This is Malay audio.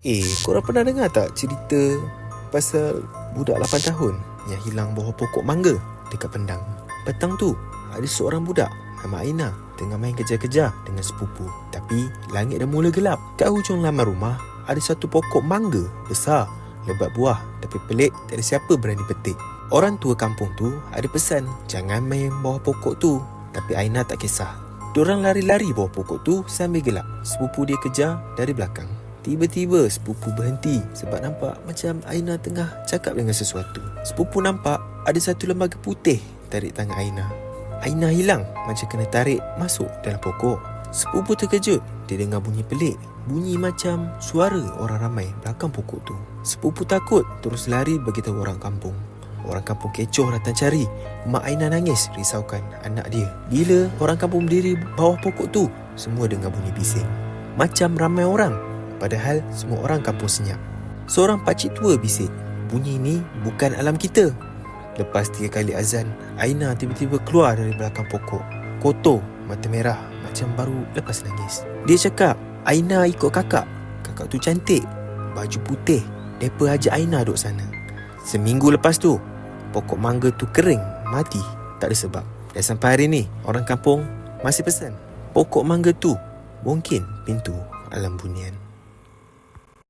Eh, korang pernah dengar tak cerita pasal budak 8 tahun yang hilang bawah pokok mangga dekat Pendang? Petang tu, ada seorang budak nama Aina tengah main kejar-kejar dengan sepupu. Tapi langit dah mula gelap. Kat hujung laman rumah, ada satu pokok mangga besar, lebat buah. Tapi pelik, tak ada siapa berani petik. Orang tua kampung tu ada pesan, jangan main bawah pokok tu. Tapi Aina tak kisah. Diorang lari-lari bawah pokok tu sambil gelap. Sepupu dia kejar dari belakang. Tiba-tiba sepupu berhenti sebab nampak macam Aina tengah cakap dengan sesuatu. Sepupu nampak ada satu lembaga putih tarik tangan Aina. Aina hilang macam kena tarik masuk dalam pokok. Sepupu terkejut. Dia dengar bunyi pelik. Bunyi macam suara orang ramai belakang pokok tu. Sepupu takut terus lari beritahu orang kampung. Orang kampung kecoh datang cari. Mak Aina nangis risaukan anak dia. Bila orang kampung berdiri bawah pokok tu, semua dengar bunyi bising. Macam ramai orang Padahal semua orang kampung senyap. Seorang pakcik tua bisik Bunyi ni bukan alam kita. Lepas tiga kali azan Aina tiba-tiba keluar dari belakang pokok. Kotor, mata merah Macam baru lepas nangis. Dia cakap Aina ikut kakak. Kakak tu cantik. Baju putih. Mereka ajak Aina duduk sana. Seminggu lepas tu Pokok mangga tu kering Mati. Tak ada sebab. Dan sampai hari ni Orang kampung Masih pesan Pokok mangga tu Mungkin pintu alam bunian